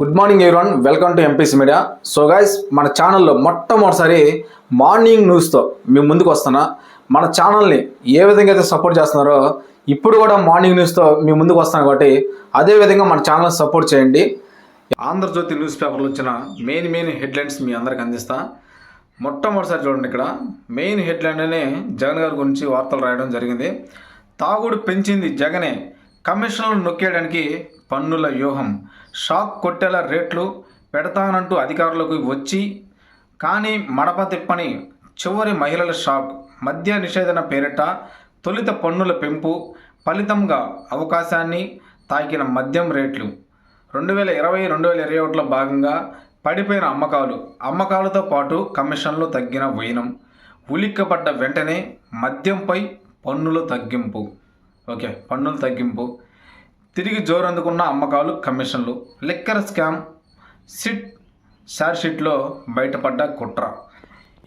Good morning everyone welcome to MPC media so guys మన ఛానల్లో మొట్టమొదటిసారి మార్నింగ్ న్యూస్తో మేము ముందుకు వస్తున్నా. మన ఛానల్ని ఏ విధంగా అయితే సపోర్ట్ చేస్తున్నారో ఇప్పుడు కూడా మార్నింగ్ న్యూస్తో మేము ముందుకు వస్తాను కాబట్టి అదే విధంగా మన ఛానల్ సపోర్ట్ చేయండి. ఆంధ్రజ్యోతి న్యూస్ పేపర్లో వచ్చిన మెయిన్ మెయిన్ హెడ్లైన్స్ మీ అందరికి అందిస్తా. మొట్టమొదటిసారి చూడండి ఇక్కడ. మెయిన్ హెడ్లైన్లోనే జగన్ గారి గురించి వార్తలు రాయడం జరిగింది. తాగుడు పెంచింది జగనే. కమిషన్లు నొక్కేయడానికి పన్నుల వ్యూహం. షాక్ కొట్టేలా రేట్లు పెడతానంటూ అధికారులకు వచ్చి కానీ మడప తిప్పని చివరి మహిళల షాక్. మద్య నిషేధన పేరిట తొలిత పన్నుల పెంపు ఫలితంగా అవకాశాన్ని తాకిన మద్యం రేట్లు. రెండు వేల ఇరవై రెండు వేల ఇరవై ఒకటిలో భాగంగా పడిపోయిన అమ్మకాలు. అమ్మకాలతో పాటు కమిషన్లు తగ్గిన వైనం. ఉలిక్కపడ్డ వెంటనే మద్యంపై పన్నుల తగ్గింపు. ఓకే పన్నుల తగ్గింపు. తిరిగి జోరందుకున్న అమ్మకాలు కమిషన్లు. లిక్కర్ స్కామ్ సిట్ షార్ట్షీట్లో బయటపడ్డ కుట్ర.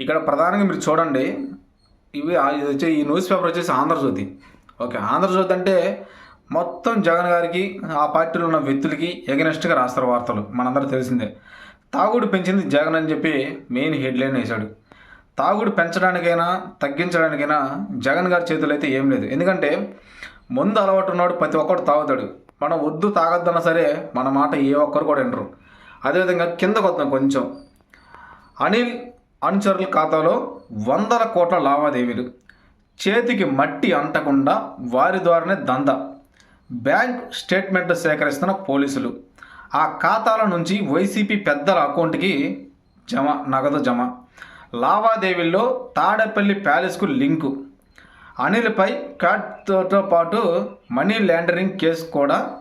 ఇక్కడ ప్రధానంగా మీరు చూడండి ఇవి వచ్చే ఇది వచ్చి ఈ న్యూస్ పేపర్ వచ్చేసి ఆంధ్రజ్యోతి. ఓకే ఆంధ్రజ్యోతి అంటే మొత్తం జగన్ గారికి ఆ పార్టీలో ఉన్న వ్యక్తులకి ఎగనెస్ట్గా రాస్తారు వార్తలు. మనందరూ తెలిసిందే. తాగుడు పెంచింది జగన్ అని చెప్పి మెయిన్ హెడ్లైన్ వేశాడు. తాగుడు పెంచడానికైనా తగ్గించడానికైనా జగన్ గారి చేతులు అయితే ఏం లేదు. ఎందుకంటే ముందు అలవాటు ఉన్నాడు ప్రతి ఒక్కడు తాగుతాడు. మనం వద్దు తాగొద్దన్నా సరే మన మాట ఏ ఒక్కరు కూడా వినరు. అదేవిధంగా కిందకు వద్దాం కొంచెం. అనిల్ అనుచరుల ఖాతాలో వందల కోట్ల లావాదేవీలు. చేతికి మట్టి అంటకుండా వారి ద్వారానే దంద. బ్యాంక్ స్టేట్మెంట్ సేకరిస్తున్న పోలీసులు. ఆ ఖాతాల నుంచి వైసీపీ పెద్దల అకౌంట్కి జమ నగదు జమ. లావాదేవీల్లో తాడేపల్లి ప్యాలెస్కు లింకు. అనిల్పై క్యాట్తో పాటు మనీ లాండరింగ్ కేసు కూడా.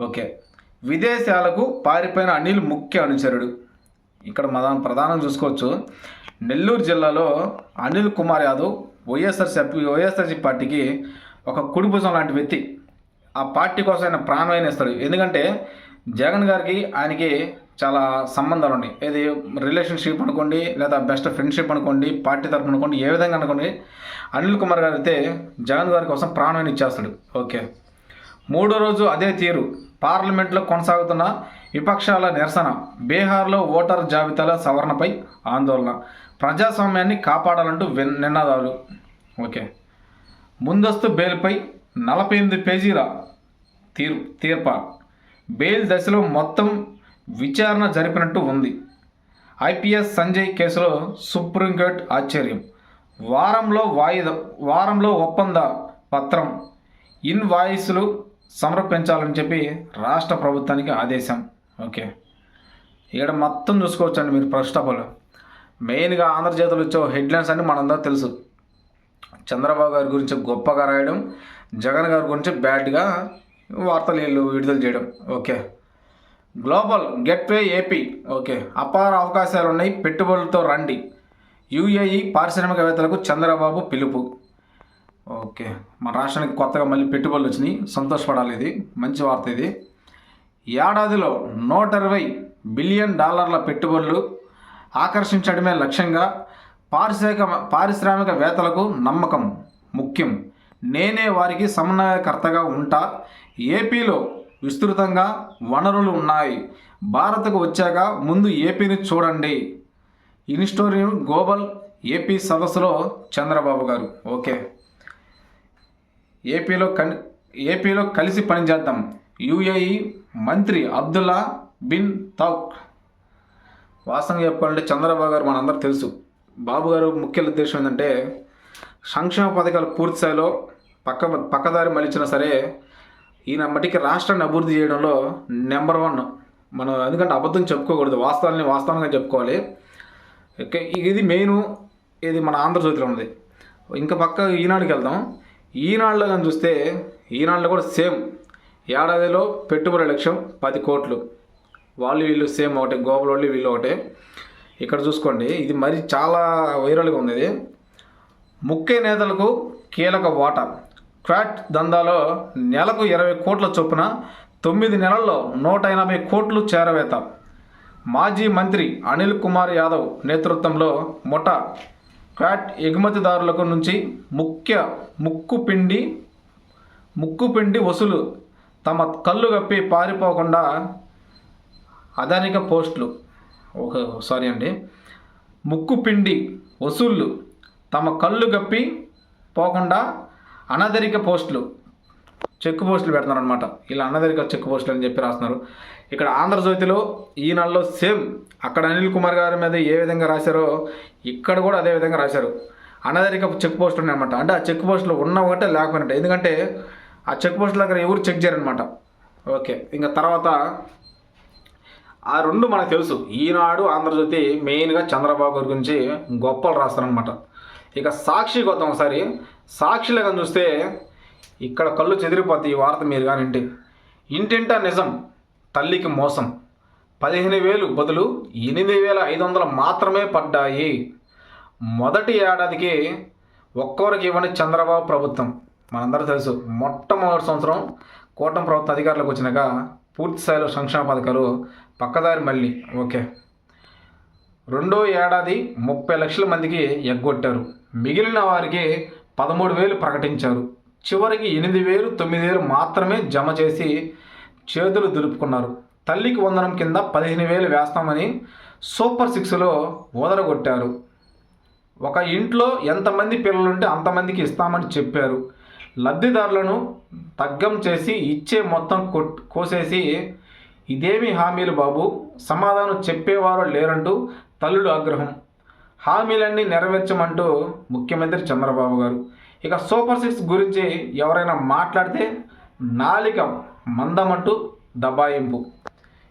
ఓకే. విదేశాలకు పారిపోయిన అనిల్ ముఖ్య అనుచరుడు. ఇక్కడ మన ప్రధానం చూసుకోవచ్చు. నెల్లూరు జిల్లాలో అనిల్ కుమార్ యాదవ్ వైఎస్ఆర్సీ వైఎస్ఆర్సీ పార్టీకి ఒక కుడిభుజం లాంటి వ్యక్తి. ఆ పార్టీ కోసం ఆయన ప్రాణమైన ఇస్తాడు ఎందుకంటే జగన్ గారికి ఆయనకి చాలా సంబంధాలు ఉన్నాయి. ఏది రిలేషన్షిప్ అనుకోండి లేదా బెస్ట్ ఫ్రెండ్షిప్ అనుకోండి పార్టీ తరఫున అనుకోండి ఏ విధంగా అనుకోండి అనిల్ కుమార్ గారు అయితే జగన్ గారి కోసం ప్రాణాన్ని ఇచ్చేస్తాడు. ఓకే. మూడో రోజు అదే తీరు. పార్లమెంట్లో కొనసాగుతున్న విపక్షాల నిరసన. బీహార్లో ఓటర్ జాబితాల సవరణపై ఆందోళన. ప్రజాస్వామ్యాన్ని కాపాడాలంటూ విన్ నినాదాలు. ఓకే. ముందస్తు బెయిల్పై నలభై ఎనిమిది పేజీల తీర్ తీర్ప. బెయిల్ దశలో మొత్తం విచారణ జరిపినట్టు ఉంది. ఐపీఎస్ సంజయ్ కేసులో సుప్రీంకోర్టు ఆశ్చర్యం. వారంలో వాయిదా వారంలో ఒప్పంద పత్రం ఇన్వాయిస్లు సమర్పించాలని చెప్పి రాష్ట్ర ప్రభుత్వానికి ఆదేశం. ఓకే. ఇక్కడ మొత్తం చూసుకోవచ్చండి మీరు ఫస్ట్ ఆఫ్ ఆల్. మెయిన్గా ఆంధ్రజ్యోతిలో వచ్చే హెడ్లైన్స్ అన్ని మనందరూ తెలుసు. చంద్రబాబు గారి గురించి గొప్పగా రాయడం జగన్ గారి గురించి బ్యాడ్గా వార్తలు వీళ్ళు విడుదల చేయడం. Okay. Global gateway AP. Okay. అపార అవకాశాలు ఉన్నాయి పెట్టుబడులతో రండి. యుఏఈ పారిశ్రామికవేత్తలకు చంద్రబాబు పిలుపు. ఓకే. మన రాష్ట్రానికి కొత్తగా మళ్ళీ పెట్టుబడులు వచ్చినాయి సంతోషపడాలి ఇది. మంచి వార్త ఇది. ఏడాదిలో నూట ఇరవై బిలియన్ డాలర్ల పెట్టుబడులు ఆకర్షించడమే లక్ష్యంగా పారిశ్రామిక పారిశ్రామికవేత్తలకు నమ్మకం ముఖ్యం. నేనే వారికి సమన్వయకర్తగా ఉంటా. ఏపీలో విస్తృతంగా వనరులు ఉన్నాయి. భారత్కు వచ్చాక ముందు ఏపీని చూడండి. ఇన్స్టోరియం గ్లోబల్ ఏపీ సదస్సులో చంద్రబాబు గారు. ఓకే. ఏపీలో కన్ ఏపీలో కలిసి పనిచేద్దాం. యుఏఈ మంత్రి అబ్దుల్లా బిన్ తౌక్. వాస్తవంగా చెప్పాలంటే చంద్రబాబు గారు మనందరూ తెలుసు. బాబు గారు ముఖ్య ఉద్దేశం ఏంటంటే సంక్షేమ పథకాలు పూర్తి స్థాయిలో పక్క పక్కదారి మలిచినా సరే ఈయన మట్టికి రాష్ట్రాన్ని అభివృద్ధి చేయడంలో నెంబర్ వన్. మనం ఎందుకంటే అబద్ధం చెప్పుకోకూడదు. వాస్తవాన్ని వాస్తవంగా చెప్పుకోవాలి. ఓకే ఇది మెయిన్ ఇది మన ఆంధ్రజ్యోతిలో ఉంది ఇంకా పక్క ఈనాడుకి వెళ్దాం. ఈనాడులో కానీ చూస్తే ఈనాడులో కూడా సేమ్. ఏడాదిలో పెట్టుబడి లక్ష్యం పది కోట్లు. వాళ్ళు వీళ్ళు సేమ్ ఒకటే గోపుల వాళ్ళు వీళ్ళు ఒకటే. ఇక్కడ చూసుకోండి ఇది మరి చాలా వైరల్గా ఉంది ఇది ముఖ్య నేతలకు కీలక ఓట క్వాట్ దందాలో నెలకు ఇరవై కోట్ల చొప్పున తొమ్మిది నెలల్లో నూట ఎనభై కోట్లు చేరవేత. మాజీ మంత్రి అనిల్ కుమార్ యాదవ్ నేతృత్వంలో ముఠా క్వాట్ ఎగుమతిదారులకు నుంచి ముఖ్య ముక్కు పిండి ముక్కు పిండి వసూలు తమ కళ్ళు కప్పి పారిపోకుండా అదానిక పోస్టులు ఒక సారీ అండి. ముక్కు పిండి వసూళ్ళు తమ కళ్ళు గప్పి పోకుండా అనదరిక పోస్టులు చెక్ పోస్టులు పెడుతున్నారు అనమాట ఇలా అన్నదరిక చెక్ పోస్టులు అని చెప్పి రాస్తున్నారు. ఇక్కడ ఆంధ్రజ్యోతిలో ఈ నెలలో సేమ్ అక్కడ అనిల్ కుమార్ గారి మీద ఏ విధంగా రాశారో ఇక్కడ కూడా అదే విధంగా రాశారు. అనధరిక చెక్ పోస్టులు ఉన్నాయన్నమాట. అంటే ఆ చెక్ పోస్టులు ఉన్న ఒకటే లేకపోయినట్టు. ఎందుకంటే ఆ చెక్ పోస్టుల దగ్గర ఎవరు చెక్ చేయరనమాట ఓకే ఇంకా తర్వాత ఆ రెండు మనకు తెలుసు. ఈనాడు ఆంధ్రజ్యోతి మెయిన్గా చంద్రబాబు గారి గురించి గొప్పలు రాస్తారనమాట ఇక సాక్షి కొత్త ఒకసారి సాక్షిలుగా చూస్తే ఇక్కడ కళ్ళు చెదిరిపోతాయి ఈ వార్త మీరు కానీ ఇంటి ఇంటింటా నిజం తల్లికి మోసం. పదిహేను వేలు బదులు ఎనిమిది వేల ఐదు వందలు మాత్రమే పడ్డాయి. మొదటి ఏడాదికి ఒక్కొరికి ఇవ్వని చంద్రబాబు ప్రభుత్వం. మనందరూ తెలుసు మొట్టమొదటి సంవత్సరం కూటమి ప్రభుత్వం అధికారులకు వచ్చినాక పూర్తి స్థాయిలో సంక్షేమ పథకాలు పక్కదారి మళ్ళీ. ఓకే. రెండో ఏడాది ముప్పై లక్షల మందికి ఎగ్గొట్టారు. మిగిలిన వారికి పదమూడు వేలు ప్రకటించారు. చివరికి ఎనిమిది వేలు తొమ్మిది వేలు మాత్రమే జమ చేసి చేతులు దులుపుకున్నారు. తల్లికి వందనం కింద పదిహేను వేలు వేస్తామని సూపర్ సిక్స్లో ఓదరగొట్టారు ఒక ఇంట్లో ఎంతమంది పిల్లలుంటే అంతమందికి ఇస్తామని చెప్పారు. లబ్ధిదారులను తగ్గం చేసి ఇచ్చే మొత్తం కొట్ కోసేసి ఇదేమి హామీలు బాబు సమాధానం చెప్పేవారు లేరంటూ తల్లుడు ఆగ్రహం. హామీలన్నీ నెరవేర్చమంటూ ముఖ్యమంత్రి చంద్రబాబు గారు. ఇక సూపర్ సిక్స్ గురించి ఎవరైనా మాట్లాడితే నాలిక మందమంటూ దబాయింపు.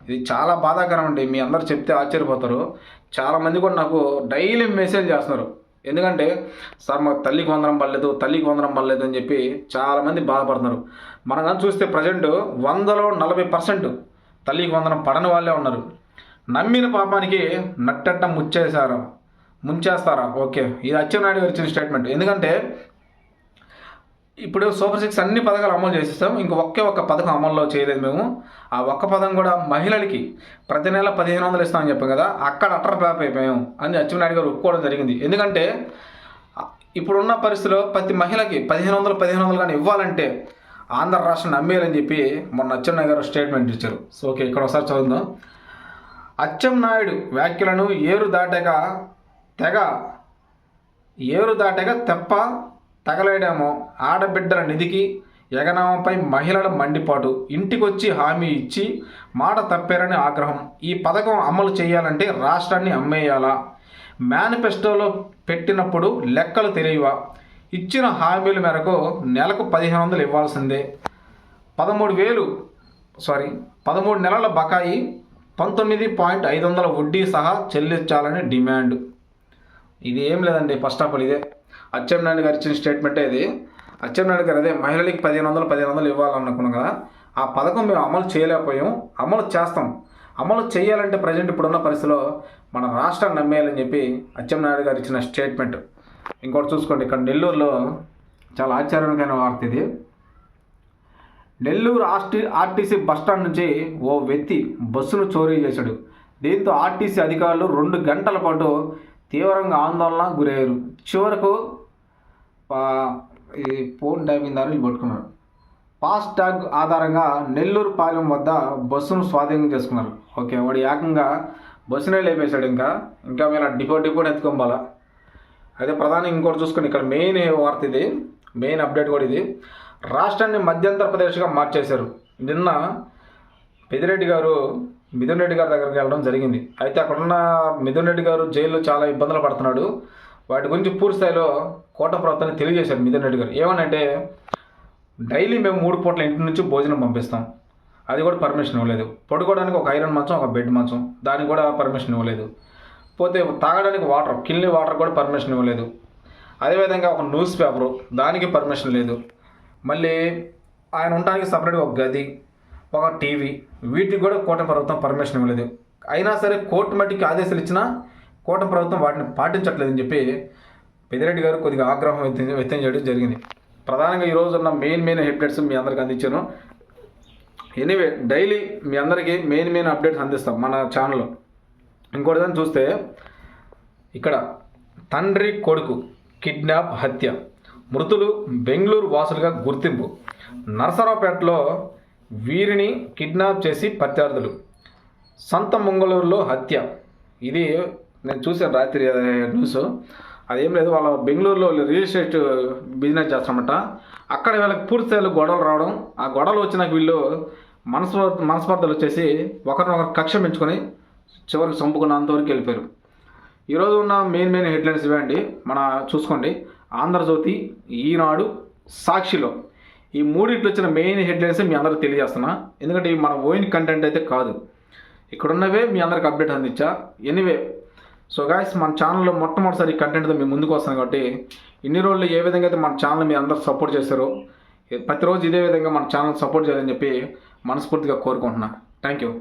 ఇది చాలా బాధాకరం అండి మీ అందరు చెప్తే ఆశ్చర్యపోతారు. చాలామంది కూడా నాకు డైలీ మెసేజ్ చేస్తున్నారు. ఎందుకంటే సార్ మాకు తల్లికి వందనం పడలేదు తల్లికి వందనం పడలేదు అని చెప్పి చాలామంది బాధపడుతున్నారు. మనం చూస్తే ప్రజెంట్ వందలో నలభై పర్సెంట్ తల్లికి వందనం పడని వాళ్ళే ఉన్నారు. నమ్మిన పాపానికి నట్టట్ట ముచ్చేశారు. ముంచేస్తారా? ఓకే. ఇది అచ్చెన్నాయుడు గారు ఇచ్చిన స్టేట్మెంట్ ఎందుకంటే ఇప్పుడు సూపర్ సిక్స్ అన్ని పథకాలు అమలు చేసేస్తాం. ఇంక ఒకే ఒక్క పథకం అమల్లో చేయలేదు మేము. ఆ ఒక్క పథకం కూడా మహిళలకి ప్రతి నెల పదిహేను వందలు ఇస్తామని చెప్పాం కదా అక్కడ అటర్ ప్లాప్ అయిపోయాం అని అచ్చెన్నాయుడు గారు ఒప్పుకోవడం జరిగింది. ఎందుకంటే ఇప్పుడున్న పరిస్థితిలో ప్రతి మహిళకి పదిహేను వందలు పదిహేను వందలు కానీ ఇవ్వాలంటే ఆంధ్ర రాష్ట్రం నమ్మేయాలని చెప్పి మొన్న అచ్చెన్నాయుడు గారు స్టేట్మెంట్ ఇచ్చారు. సో ఓకే ఇక్కడ ఒకసారి చదువుదాం. అచ్చెన్నాయుడు వ్యాఖ్యలను ఏరు దాటాక తెగ ఏరు దాటగా తెప్ప తగలేడేమో ఆడబిడ్డల నిధికి ఎగనామంపై మహిళల మండిపాటు. ఇంటికొచ్చి హామీ ఇచ్చి మాట తప్పారని ఆగ్రహం. ఈ పథకం అమలు చేయాలంటే రాష్ట్రాన్ని అమ్మేయాలా? మేనిఫెస్టోలో పెట్టినప్పుడు లెక్కలు తెలియవా? ఇచ్చిన హామీల మేరకు నెలకు పదిహేను వందలు ఇవ్వాల్సిందే. పదమూడు వేలు సారీ పదమూడు నెలల బకాయి పంతొమ్మిది పాయింట్ ఐదు వందల వడ్డీ సహా చెల్లించాలని డిమాండ్. ఇది ఏం లేదండి ఫస్ట్ ఆఫ్ ఆల్ ఇదే. నాయుడు గారు ఇచ్చిన స్టేట్మెంటే ఇది. అచ్చెన్నాయుడు గారు అదే మహిళలకి పదిహేను వందలు పదిహేను వందలు ఇవ్వాలనుకున్నాం కదా. ఆ పథకం మేము అమలు చేయలేకపోయాం. అమలు చేస్తాం. అమలు చేయాలంటే ప్రజెంట్ ఇప్పుడున్న పరిస్థితిలో మన రాష్ట్రాన్ని నమ్మేయాలని చెప్పి అచ్చెన్నాయుడు గారు ఇచ్చిన స్టేట్మెంట్ ఇంకోటి చూసుకోండి ఇక్కడ నెల్లూరులో చాలా ఆశ్చర్యకరమైన వార్త ఇది. నెల్లూరు ఆర్టీ ఆర్టీసీ బస్టాండ్ నుంచి ఓ వ్యక్తి బస్సును చోరీ చేశాడు. దీంతో ఆర్టీసీ అధికారులు రెండు గంటల పాటు తీవ్రంగా ఆందోళనకు గురయ్యారు. చివరకు ఈ ఫోన్ ట్యాపింగ్ దారులు పట్టుకున్నారు. ఫాస్ట్ ట్యాగ్ ఆధారంగా నెల్లూరు పాలెం వద్ద బస్సును స్వాధీనం చేసుకున్నారు. ఓకే వాడు ఏకంగా బస్సునే లేపేశాడు ఇంకా. ఇంకా మీరు డిపో డిపోని ఎత్తుకోవాలా అదే ప్రధాని ఇంకోటి చూసుకుని ఇక్కడ మెయిన్ వార్త ఇది మెయిన్ అప్డేట్ కూడా ఇది. రాష్ట్రాన్ని మధ్యంతర ప్రదేశ్గా మార్చేశారు. నిన్న పెదిరెడ్డి గారు మిథున్ రెడ్డి గారి దగ్గరికి వెళ్ళడం జరిగింది. అయితే అక్కడున్న మిథున్ రెడ్డి గారు జైల్లో చాలా ఇబ్బందులు పడుతున్నాడు. వాటి గురించి పూర్తి స్థాయిలో కోట ప్రభుత్వాన్ని తెలియజేశారు మిథున్ రెడ్డి గారు. ఏమనంటే డైలీ మేము మూడు పూట్ల ఇంటి నుంచి భోజనం పంపిస్తాం. అది కూడా పర్మిషన్ ఇవ్వలేదు. పడుకోవడానికి ఒక ఐరన్ మంచం ఒక బెడ్ మంచం దానికి కూడా పర్మిషన్ ఇవ్వలేదు. పోతే తాగడానికి వాటర్ కిల్ని వాటర్ కూడా పర్మిషన్ ఇవ్వలేదు. అదేవిధంగా ఒక న్యూస్ పేపరు దానికి పర్మిషన్ లేదు. మళ్ళీ ఆయన ఉండడానికి సపరేట్గా ఒక గది ఒక టీవీ వీటికి కూడా కూటమి ప్రభుత్వం పర్మిషన్ ఇవ్వలేదు. అయినా సరే కోర్టు మట్టికి ఆదేశాలు ఇచ్చినా కూటమి ప్రభుత్వం వాటిని పాటించట్లేదని చెప్పి పెదిరెడ్డి గారు కొద్దిగా ఆగ్రహం వ్యక్తం వ్యక్తం చేయడం జరిగింది. ప్రధానంగా ఈరోజు ఉన్న మెయిన్ మెయిన్ అప్డేట్స్ మీ అందరికి అందించాను. ఎనీవే డైలీ మీ అందరికీ మెయిన్ మెయిన్ అప్డేట్స్ అందిస్తాం మన ఛానల్లో. ఇంకోటి దాన్ని చూస్తే ఇక్కడ తండ్రి కొడుకు కిడ్నాప్ హత్య. మృతులు బెంగళూరు వాసులుగా గుర్తింపు. నరసరావుపేటలో వీరిని కిడ్నాప్ చేసి ప్రత్యర్థులు. సంత మంగళూరులో హత్య. ఇది నేను చూసాను రాత్రి న్యూస్. అదేం లేదు వాళ్ళ బెంగళూరులో రియల్ ఎస్టేట్ బిజినెస్ చేస్తామట అక్కడ వీళ్ళకి పూర్తిస్థాయిలో గొడవలు రావడం ఆ గొడవలు వచ్చినాక వీళ్ళు మనస్ప మనస్పర్ధలు వచ్చేసి ఒకరినొకరు కక్ష పెంచుకొని చివరికి చంపుకున్నంతవరకు వెళ్ళిపోయారు. ఈరోజు ఉన్న మెయిన్ మెయిన్ హెడ్లైన్స్ ఇవే అండి. మన చూసుకోండి. ఆంధ్రజ్యోతి ఈనాడు సాక్షిలో. ఈ మూడిట్లో వచ్చిన మెయిన్ హెడ్లైన్స్ మీ అందరికి తెలియజేస్తున్నా. ఎందుకంటే ఇవి మన ఓయిన్ కంటెంట్ అయితే కాదు. ఇక్కడున్నవే మీ అందరికి అప్డేట్ అందించా. ఎనీవే సో గాయస్ మన ఛానల్లో మొట్టమొదటిసారి కంటెంట్తో మేము ముందుకు వస్తాను కాబట్టి ఇన్ని రోజులు ఏ విధంగా అయితే మన ఛానల్ మీ అందరూ సపోర్ట్ చేశారో ప్రతిరోజు ఇదే విధంగా మన ఛానల్ సపోర్ట్ చేయాలని చెప్పి మనస్ఫూర్తిగా కోరుకుంటున్నా. Thank you